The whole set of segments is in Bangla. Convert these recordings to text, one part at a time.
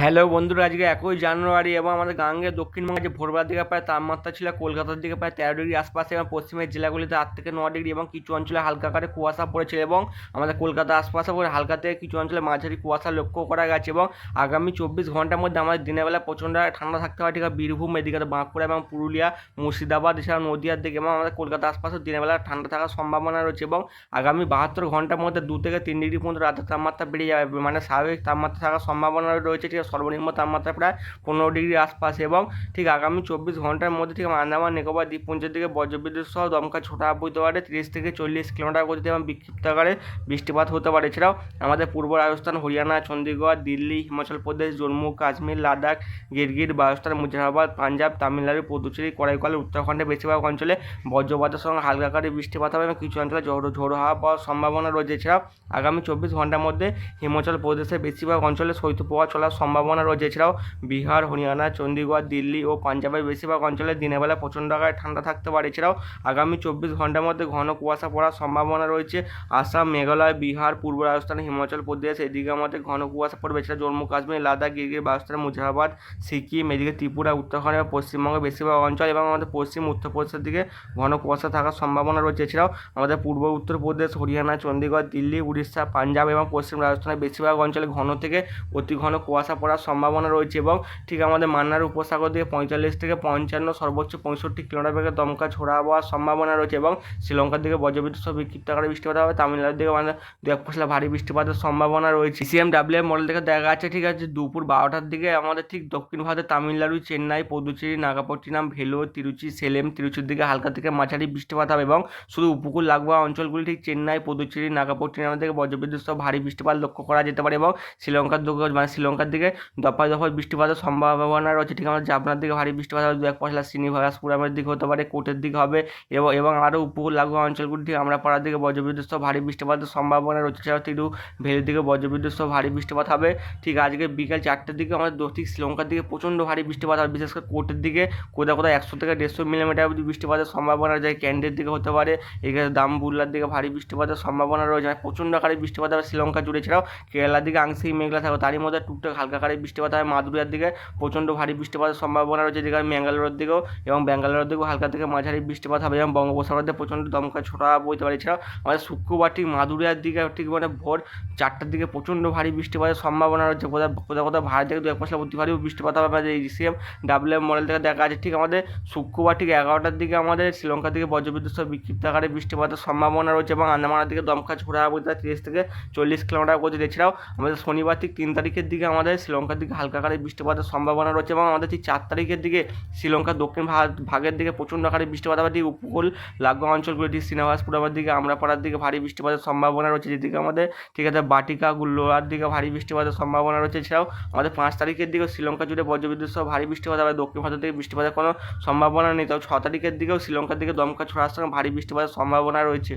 হ্যালো বন্ধুরা, আজকে একই জানুয়ারি এবং আমাদের গাঙ্গে দক্ষিণবঙ্গে যে ভোরবেলার দিকে প্রায় তাপমাত্রা ছিল, কলকাতার দিকে প্রায় তেরো ডিগ্রি আশপাশে এবং পশ্চিমের জেলাগুলিতে আট থেকে ন ডিগ্রি এবং কিছু অঞ্চলে হালকা করে কুয়াশা পড়েছিল এবং আমাদের কলকাতা আশপাশে করে হালকা থেকে কিছু অঞ্চলে মাঝারি কুয়াশা লক্ষ্য করা গেছে এবং আগামী চব্বিশ ঘণ্টার মধ্যে আমাদের দিনের বেলা প্রচণ্ড ঠান্ডা থাকতে পারে। ঠিক আছে, বীরভূম, এদিকে বাঁকুড়া এবং পুরুলিয়া, মুর্শিদাবাদ, এছাড়া নদীয়ার দিকে এবং আমাদের কলকাতা আশপাশে দিনের বেলা ঠান্ডা থাকার সম্ভাবনা রয়েছে এবং আগামী বাহাত্তর ঘণ্টার মধ্যে দু থেকে তিন ডিগ্রি পর্যন্ত রাতের তাপমাত্রা বেড়ে যাবে। মানে স্বাভাবিক তাপমাত্রা থাকার সম্ভাবনা রয়েছে। ঠিক সর্বনিম্ন তাপমাত্রা প্রায় পনেরো ডিগ্রি আশপাশ এবং ঠিক আগামী চব্বিশ ঘণ্টার মধ্যে ঠিক আন্দামান, নিকোবর, দ্বীপপুঞ্জের দিকে বজ্রবিদ্যুৎ সহ দমকা ছোটা হতে পারে। তিরিশ থেকে চল্লিশ কিলোমিটার গতিতে এবং বিক্ষিপ্ত আকারে বৃষ্টিপাত হতে পারে। এছাড়াও আমাদের পূর্ব রাজস্থান, হরিয়ানা চণ্ডীগড় দিল্লি, হিমাচল প্রদেশ, জম্মু, কাশ্মীর, লাদাখ গিরগির রাজস্থান মুজাফরাবাদ পাঞ্জাব, তামিলনাড়ু পুদুচেরি করাইকাল উত্তরাখণ্ডের বেশিরভাগ অঞ্চলে বজ্রপাতের সঙ্গে হালকা আকারে বৃষ্টিপাত হবে এবং কিছু অঞ্চলে ঝোড়ো ঝোড়ো হাওয়া পাওয়ার সম্ভাবনা রয়েছে। এছাড়াও আগামী চব্বিশ ঘণ্টার মধ্যে হিমাচল প্রদেশের বেশিরভাগ অঞ্চলে শৈত্যপ্রবাহ চলার সম্ভাবনা রয়েছে। এছাড়াও বিহার, হরিয়ানা চণ্ডীগড় দিল্লি ও পাঞ্জাবের বেশিরভাগ অঞ্চলে দিনের বেলা প্রচণ্ড আকারে ঠান্ডা থাকতে পারে। এছাড়াও আগামী চব্বিশ ঘণ্টার মধ্যে ঘন কুয়াশা পড়ার সম্ভাবনা রয়েছে। আসাম, মেঘালয়, বিহার, পূর্ব রাজস্থান, হিমাচল প্রদেশ এদিকে আমাদের ঘন কুয়াশা পড়বে। এছাড়া জম্মু, কাশ্মীর, লাদাখ, গিরগির রাজস্থান মুজাফরাবাদ সিকিম এদিকে ত্রিপুরা, উত্তরাখণ্ড এবং পশ্চিমবঙ্গের বেশিরভাগ অঞ্চল এবং আমাদের পশ্চিম উত্তরপ্রদেশের দিকে ঘন কুয়াশা থাকার সম্ভাবনা রয়েছে। এছাড়াও আমাদের পূর্ব উত্তরপ্রদেশ হরিয়ানা চণ্ডীগড় দিল্লি, উড়িষ্যা, পাঞ্জাব এবং পশ্চিম রাজস্থানের বেশিরভাগ অঞ্চলে ঘন থেকে অতি ঘন কুয়াশা পড়ার সম্ভাবনা রয়েছে এবং ঠিক আমাদের মান্নার উপসাগর দিকে পঁয়তাল্লিশ থেকে পঞ্চান্ন, সর্বোচ্চ পঁয়ষট্টি কিলোমিটার বেগে দমকা ছোড়া হওয়ার সম্ভাবনা রয়েছে এবং শ্রীলঙ্কার দিকে বজ্রবিদ্যুৎ সহ বিক্ষিপ্ত আকারে বৃষ্টিপাত হবে। তামিলনাড়ুর দিকে মানে দু এক পশলা ভারী বৃষ্টিপাতের সম্ভাবনা রয়েছে। সিএম ডাব্লিউ মডেল থেকে দেখা যাচ্ছে, ঠিক আছে, দুপুর বারোটার দিকে আমাদের ঠিক দক্ষিণ ভারতে তামিলনাড়ু, চেন্নাই, পদুচেরি, নাগাপট্টিনাম, ভেলোর, তিরুচি, সেলেম, তিরুচির দিকে হালকা থেকে মাঝারি বৃষ্টিপাত হবে এবং শুধু উপকূল লাগোয়া অঞ্চলগুলি ঠিক চেন্নাই, পদুচেরি নাগাপট্টিনাম থেকে বজ্রবিদ্যুৎ সহ ভারী বৃষ্টিপাত লক্ষ্য করা যেতে পারে এবং শ্রীলঙ্কার দিকে মানে শ্রীলঙ্কার দিকে দফায় দফায় বৃষ্টিপাতের সম্ভাবনা রয়েছে। ঠিক আমাদের জাফনার দিকে ভারী বৃষ্টিপাত হবে। দু এক পশলা শ্রীনিবাসপুরামের দিকে হতে পারে কোটের দিকে হবে এবং এবং আরও উপকূল লাগোয়া অঞ্চলগুলি আমরা পাড়ার দিকে বজ্রবিদ্যুৎ ভারী বৃষ্টিপাতের সম্ভাবনা রয়েছে। এছাড়াও তিরু ভেলির দিকে বজ্রবিদ্যুৎ ভারী বৃষ্টিপাত হবে। ঠিক আজকে বিকাল চারটের দিকে আমাদের ঠিক শ্রীলঙ্কার দিকে প্রচণ্ড ভারী বৃষ্টিপাত হবে। বিশেষ করে কোটের দিকে কোথাও কোথাও একশো থেকে দেড়শো মিলিমিটার অবধি বৃষ্টিপাতের সম্ভাবনা যায় ক্যান্ডের দিকে হতে পারে এখানে দামবুল্লার দিকে ভারী বৃষ্টিপাতের সম্ভাবনা রয়েছে। মানে প্রচণ্ড আকারে বৃষ্টিপাত হবে শ্রীলঙ্কা জুড়ে। এছাড়াও কেরালার দিকে আংশিক মেঘলা থাকবে। তারই মধ্যে টুকটাক হালকা আকারে বৃষ্টিপাত হয় মাদুরিয়ার দিকে, প্রচণ্ড ভারী বৃষ্টিপাতের সম্ভাবনা রয়েছে যেখানে ম্যাঙ্গালোরের দিকেও এবং ব্যাঙ্গালোরের দিকেও হালকা থেকে মাঝারি বৃষ্টিপাত হবে এবং বঙ্গোপসাগরে প্রচণ্ড দমকা ছোটা বইতে পারে। এছাড়াও আমাদের শুক্রবার ঠিক মাদুরিয়ার দিকে ঠিক মানে ভোর চারটার দিকে প্রচণ্ড ভারী বৃষ্টিপাতের সম্ভাবনা রয়েছে। কোথাও কোথাও কোথাও ভারী থেকে দু এক পশলা অতি ভারী বৃষ্টিপাত হবে আমাদের এই সিএম ডাব্লিউ মডেল থেকে দেখা আছে ঠিক আমাদের শুক্রবার ঠিক এগারোটার দিকে আমাদের শ্রীলঙ্কার থেকে বজ্রবিদ্যুৎ সহ বিক্ষিপ্ত আকারে বৃষ্টিপাতের সম্ভাবনা রয়েছে এবং আন্দামানের দিকে দমকা ছোড়া বইতে তিরিশ থেকে চল্লিশ কিলোমিটার গতি এছাড়াও আমাদের শনিবার ঠিক তিন তারিখের দিকে আমাদের শ্রীলঙ্কার দিকে হালকা আকারে বৃষ্টিপাতের সম্ভাবনা রয়েছে এবং আমাদের ঠিক চার তারিখের দিকে শ্রীলঙ্কার দক্ষিণ ভাগ ভাগের দিকে প্রচণ্ড আকারে বৃষ্টিপাত হবে ঠিক উপকূল লাগোয়া অঞ্চলগুলি, ঠিক শ্রীনিবাসপুরের দিকে, আমরাপাড়ার দিকে ভারী বৃষ্টিপাতের সম্ভাবনা রয়েছে। যেদিকে আমাদের ঠিক আছে বাটিকা লোয়ার দিকে ভারী বৃষ্টিপাতের সম্ভাবনা রয়েছে। এছাড়াও আমাদের পাঁচ তারিখের দিকে শ্রীলঙ্কা জুড়ে বজ্রবিদ্যুৎ সহ ভারী বৃষ্টিপাত হবে দক্ষিণ ভারত থেকে বৃষ্টিপাতের কোনো সম্ভাবনা নেই। তবে ছ তারিখের দিকেও শ্রীলঙ্কার দিকে দমকা ছড়ার সঙ্গে ভারী বৃষ্টিপাতের সম্ভাবনা রয়েছে।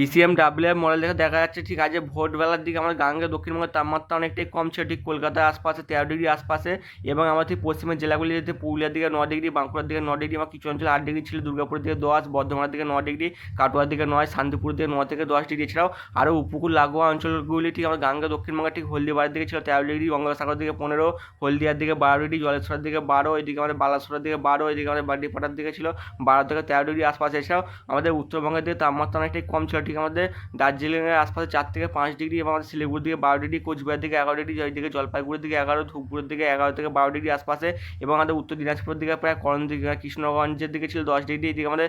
ইসিএম ডাব্লিউ মডেল দেখে দেখা যাচ্ছে, ঠিক আছে, ভোরবেলার দিকে আমাদের গাঙ্গে দক্ষিণবঙ্গের তাপমাত্রা অনেকটাই কম ছিল, ঠিক কলকাতার আশপাশে তেরো ডিগ্রি আশপাশে এবং আমাদের পশ্চিমের জেলাগুলি যেতে পুরুলিয়ার দিকে ন ডিগ্রি, বাঁকুড়ার দিকে ন ডিগ্রি বা কিছু অঞ্চলে আট ডিগ্রি ছিল, দুর্গাপুরের দিকে দশ, বর্ধমানের দিকে ন ডিগ্রি, কাটোয়ার দিকে নয়, শান্তিপুরের দিকে ন থেকে দশ ডিগ্রি। এছাড়াও আরও উপকূল লাগোয়া অঞ্চলগুলি ঠিক আমাদের গাঙ্গে দক্ষিণবঙ্গের ঠিক হলদিবাড়ির দিকে ছিল তেরো ডিগ্রি গঙ্গাসাগর দিকে পনেরো, হলদিয়ার দিকে বারো ডিগ্রি, জলেশ্বরের দিকে বারো, এদিকে আমাদের বালাসোরের দিকে বারো, এদিকে আমাদের বাড়িপাটার দিকে ছিল বারো থেকে তেরো ডিগ্রি আশপাশে। এছাড়াও আমাদের উত্তরবঙ্গের দিকে তাপমাত্রা অনেকটাই কম ছিল ঠিক আমাদের দার্জিলিংয়ের আশপাশে চার থেকে পাঁচ ডিগ্রি এবং আমাদের শিলিগুড়ির দিকে বারো ডিগ্রি, কোচবিহার থেকে এগারো ডিগ্রি ওইদিকে জলপাইগুড়ির দিকে এগারো, ধূপগুড়ির দিকে এগারো থেকে বারো ডিগ্রি আশপাশে এবং আমাদের উত্তর দিনাজপুরের দিকে প্রায় করণ দিকে, কৃষ্ণগঞ্জের দিকে ছিল দশ ডিগ্রি, এদিকে আমাদের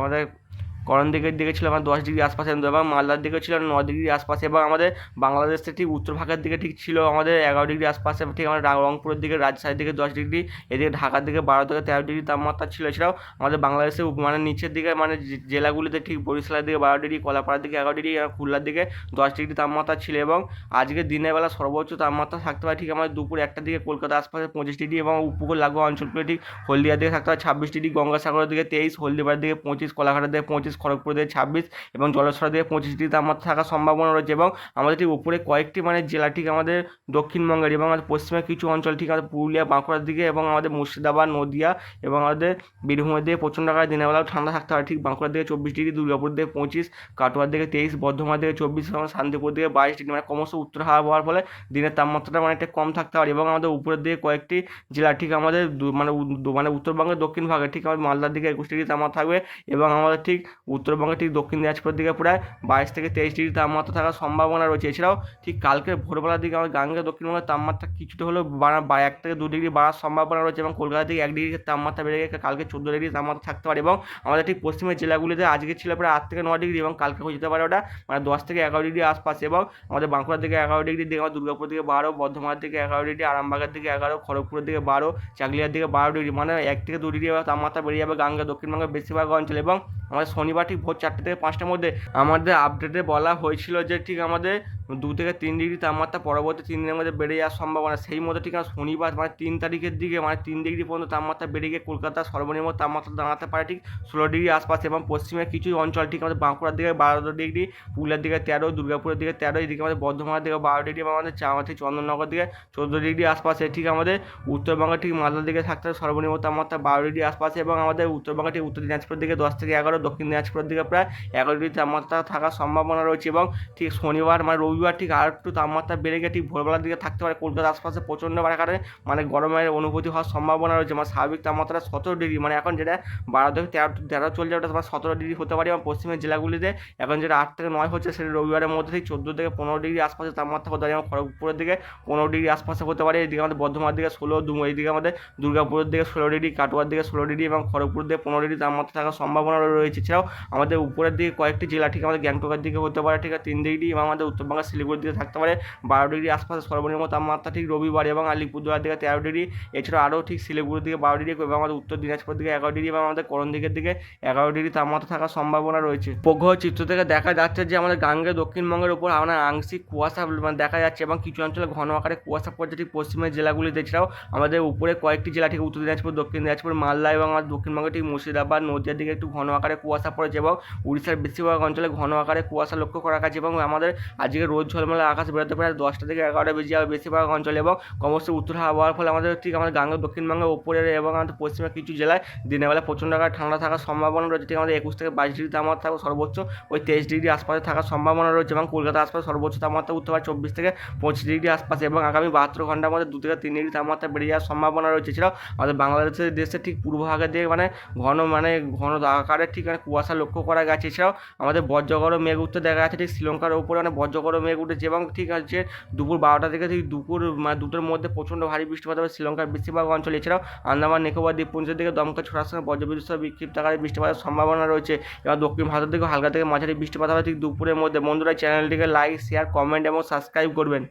আমাদের করণ দিকের দিকে ছিল আমার দশ ডিগ্রি আশপাশে এবং মালদার দিকে ছিল ন ডিগ্রি আশপাশে এবং আমাদের বাংলাদেশের ঠিক উত্তর ভাগের দিকে ঠিক ছিল আমাদের এগারো ডিগ্রি আশপাশে ঠিক আমাদের রংপুরের দিকে রাজশাহীর দিকে দশ ডিগ্রি, এদিকে ঢাকার দিকে বারো থেকে তেরো ডিগ্রি তাপমাত্রা ছিল। এছাড়াও আমাদের বাংলাদেশের মানে নিচের দিকে মানে জেলাগুলিতে ঠিক বরিশালের দিকে বারো ডিগ্রি, কলাপাড়ার দিকে এগারো ডিগ্রি খুলনার দিকে দশ ডিগ্রি তাপমাত্রা ছিল এবং আজকে দিনের বেলা সর্বোচ্চ তাপমাত্রা থাকতে পারে ঠিক আমাদের দুপুর একটা দিকে কলকাতা আশপাশে পঁচিশ ডিগ্রি এবং উপকূল লাগোয়া অঞ্চলগুলো ঠিক হলদিয়ার দিকে থাকতে পারে ছাব্বিশ ডিগ্রি, গঙ্গাসাগরের দিকে তেইশ, হলদিবাড়ির দিকে পঁচিশ, কলাঘাটের দিকে পঁচিশ চৌত্রিশ খড়গপুর দিকে ছাব্বিশ এবং জলেশ্বর দিকে পঁচিশ ডিগ্রি তাপমাত্রা থাকার সম্ভাবনা রয়েছে এবং আমাদের ঠিক উপরে কয়েকটি মানে জেলা ঠিক আমাদের দক্ষিণবঙ্গের এবং আমাদের পশ্চিমের কিছু অঞ্চল ঠিক আমাদের পুরুলিয়া, বাঁকুড়ার দিকে এবং আমাদের মুর্শিদাবাদ, নদিয়া এবং আমাদের বীরভূমের দিকে প্রচণ্ড আকারে দিনের বেলাও ঠান্ডা থাকতে পারে। ঠিক বাঁকুড়ার দিকে চব্বিশ ডিগ্রি দুর্গাপুর দিকে পঁচিশ, কাটোয়ার দিকে তেইশ বর্ধমান দিকে চব্বিশ এবং শান্তিপুর দিকে বাইশ ডিগ্রি। মানে ক্রমশ উত্তর হাওয়া হওয়ার ফলে দিনের তাপমাত্রাটা অনেকটা কম থাকতে পারে এবং আমাদের উপরের দিকে কয়েকটি জেলা ঠিক আমাদের মানে মানে উত্তরবঙ্গের দক্ষিণ ভাগে ঠিক আমাদের মালদার দিকে একুশ ডিগ্রি তাপমাত্রা থাকবে এবং আমাদের ঠিক উত্তরবঙ্গের ঠিক দক্ষিণ দিনাজপুরের দিকে প্রায় বাইশ থেকে তেইশ ডিগ্রি তাপমাত্রা থাকার সম্ভাবনা রয়েছে। এছাড়াও ঠিক কালকে ভোরবেলার দিকে আমাদের গাঙ্গে দক্ষিণবঙ্গের তাপমাত্রা কিছুটা হলেও বাড়া এক থেকে দু ডিগ্রি বাড়ার সম্ভাবনা রয়েছে এবং কলকাতা থেকে এক ডিগ্রি তাপমাত্রা বেড়ে গিয়ে কালকে চোদ্দ ডিগ্রি তাপমাত্রা থাকতে পারে এবং আমাদের ঠিক পশ্চিমের জেলাগুলিতে আজকে ছিল প্রায় আট থেকে ন ডিগ্রি এবং কালকে হয়ে যেতে পারে ওটা মানে দশ থেকে এগারো ডিগ্রি আশপাশে এবং আমাদের বাঁকুড়ার দিকে এগারো ডিগ্রি দিকে আমার দুর্গাপুর দিকে বারো, বর্ধমানের দিকে এগারো ডিগ্রি, আরামবাগের দিকে এগারো, খড়গপুরের দিকে বারো, চাকলিয়ার দিকে বারো ডিগ্রি মানে এক থেকে দু ডিগ্রি তাপমাত্রা বেড়ে যাবে গাঙ্গে দক্ষিণবঙ্গের বেশিরভাগ অঞ্চলে এবং আমাদের শনিবার ঠিক ভোর চারটে থেকে পাঁচটার মধ্যে আমাদের আপডেটে বলা হয়েছিল যে ঠিক আমাদের দু থেকে তিন ডিগ্রি তাপমাত্রা পরবর্তী তিন দিনের মধ্যে বেড়ে যাওয়ার সম্ভাবনা। সেই মতো ঠিক আছে শনিবার মানে তিন তারিখের দিকে মানে তিন ডিগ্রি পর্যন্ত তাপমাত্রা বেড়ে গিয়ে কলকাতার সর্বনিম্ন তাপমাত্রা দাঁড়াতে পারে ঠিক ষোলো ডিগ্রি আশপাশে এবং পশ্চিমের কিছু অঞ্চল ঠিক আমাদের বাঁকুড়ার দিকে বারো ডিগ্রি পুরুলিয়ার দিকে তেরো, দুর্গাপুরের দিকে তেরো, এদিকে আমাদের বর্ধমানের দিকে বারো ডিগ্রি এবং আমাদের চা- আমাদের চন্দননগর দিকে চোদ্দ ডিগ্রি আশপাশে ঠিক আমাদের উত্তরবঙ্গের ঠিক মালদার দিকে থাকতে সর্বনিম্ন তাপমাত্রা বারো ডিগ্রি আশপাশে এবং আমাদের উত্তরবঙ্গের ঠিক উত্তর দিনাজপুরের দিকে দশ থেকে এগারো দক্ষিণ দিনাজপুরের দিকে প্রায় এগারো ডিগ্রি তাপমাত্রা থাকার সম্ভাবনা রয়েছে এবং ঠিক শনিবার মানে রবিবার ঠিক আর একটু তাপমাত্রা বেড়ে গিয়ে ঠিক ভোরবেলার দিকে থাকতে পারে। কলকাতার আশপাশে প্রচণ্ড বাড়ার কারণে মানে গরমের অনুভূতি হওয়ার সম্ভাবনা রয়েছে মানে স্বাভাবিক তাপমাত্রা সতেরো ডিগ্রি মানে এখন যেটা বারো থেকে তেরো তেরো চলছে ওটা তোমার সতেরো ডিগ্রি হতে পারে এবং পশ্চিমের জেলাগুলিতে এখন যেটা আট থেকে নয় হচ্ছে সেটা রবিবারের মধ্যে ঠিক চোদ্দ থেকে পনেরো ডিগ্রি আশপাশে তাপমাত্রা হতে পারে এবং খড়গপুরের দিকে পনেরো ডিগ্রি আশপাশে হতে পারে। এদিকে আমাদের বর্ধমানের দিকে ষোলো দু এইদিকে আমাদের দুর্গাপুরের দিকে ষোলো ডিগ্রি, কাটোয়ার দিকে ষোলো ডিগ্রি এবং খড়গপুর দিকে পনেরো ডিগ্রি তাপমাত্রা থাকার সম্ভাবনা রয়েছে। এছাড়াও আমাদের উপরের দিকে কয়েকটি জেলা, ঠিক আমাদের গ্যাংটকের দিকে হতে পারে, ঠিক তিন ডিগ্রি এবং আমাদের উত্তরবঙ্গের শিলিগুড়ির দিকে থাকতে পারে, বারো ডিগ্রি আশপাশে সর্বনিম্ন তাপমাত্রা, ঠিক রবিবার এবং আলিপুরদুয়ার দিকে তেরো ডিগ্রি, এছাড়াও আরও ঠিক শিলিগুড়ির দিকে বারো ডিগ্রি এবং আমাদের উত্তর দিনাজপুর দিকে এগারো ডিগ্রি এবং আমাদের করণ দিকের দিকে এগারো ডিগ্রি তাপমাত্রা থাকার সম্ভাবনা রয়েছে। উপগ্রহ চিত্র থেকে দেখা যাচ্ছে যে আমাদের গাঙ্গে দক্ষিণবঙ্গের উপর আমরা আংশিক কুয়াশা মানে দেখা যাচ্ছে এবং কিছু অঞ্চলে ঘন আকারে কুয়াশা পড়ছে, ঠিক পশ্চিমের জেলাগুলিতে। এছাড়াও আমাদের উপরে কয়েকটি জেলা, ঠিক উত্তর দিনাজপুর, দক্ষিণ দিনাজপুর, মালদা এবং আমাদের দক্ষিণবঙ্গে ঠিক মুর্শিদাবাদ, নদিয়ার দিকে একটু ঘন আকারে কুয়াশা পড়েছে এবং উড়িষ্যার বেশিরভাগ অঞ্চলে ঘন আকারে কুয়াশা লক্ষ্য করা গেছে এবং আমাদের আজকে রোদ ঝলমলে আকাশ বেরোতে পারে দশটা থেকে এগারোটা বেজে যাবে বেশিরভাগ অঞ্চলে এবং ক্রমশ উত্তর হাওয়ার ফলে আমাদের ঠিক আমাদের গাঙ্গে দক্ষিণবঙ্গের উপরের এবং আমাদের পশ্চিমের কিছু জেলায় দিনের বেলা প্রচণ্ড আকারে ঠান্ডা থাকার সম্ভাবনা রয়েছে। ঠিক আমাদের একুশ থেকে বাইশ ডিগ্রি তাপমাত্রা সর্বোচ্চ, ওই তেইশ ডিগ্রি আশপাশে থাকার সম্ভাবনা রয়েছে এবং কলকাতার আশপাশে সর্বোচ্চ তাপমাত্রা উঠতে পারে চব্বিশ থেকে পঁচিশ ডিগ্রি আশপাশে এবং আগামী বাহাত্তর ঘণ্টার মধ্যে দু থেকে তিন ডিগ্রি তাপমাত্রা বেড়ে যাওয়ার সম্ভাবনা রয়েছে। এছাড়াও আমাদের বাংলাদেশের দেশের ঠিক পূর্ব ভাগের দিকে মানে ঘন মানে ঘন আকারে ঠিক মানে কুয়াশা লক্ষ্য করা গেছে। এছাড়াও আমাদের বজ্রগড় মেঘ উঠতে দেখা যাচ্ছে ঠিক শ্রীলঙ্কার উপরে মানে বজ্রগড় মেঘ উঠেছে এবং ঠিক আছে দুপুর বারোটা থেকে ঠিক দুপুর মানে দুটোর মধ্যে প্রচণ্ড ভারী বৃষ্টিপাত হবে শ্রীলঙ্কার বেশিরভাগ অঞ্চলে। এছাড়াও আন্দামান, নিকোবর, দ্বীপপুঞ্জের দিকে দমকা ছোড়ার সঙ্গে বজ্রবিদ্যুৎ সহ বিক্ষিপ্ত আকারে বৃষ্টিপাতের সম্ভাবনা রয়েছে। এবং দক্ষিণ ভারতের দিকে হালকা থেকে মাঝারি বৃষ্টিপাত হবে ঠিক দুপুরের মধ্যে। বন্ধুরা চ্যানেলটিকে লাইক শেয়ার কমেন্ট এবং সাবস্ক্রাইব করবেন।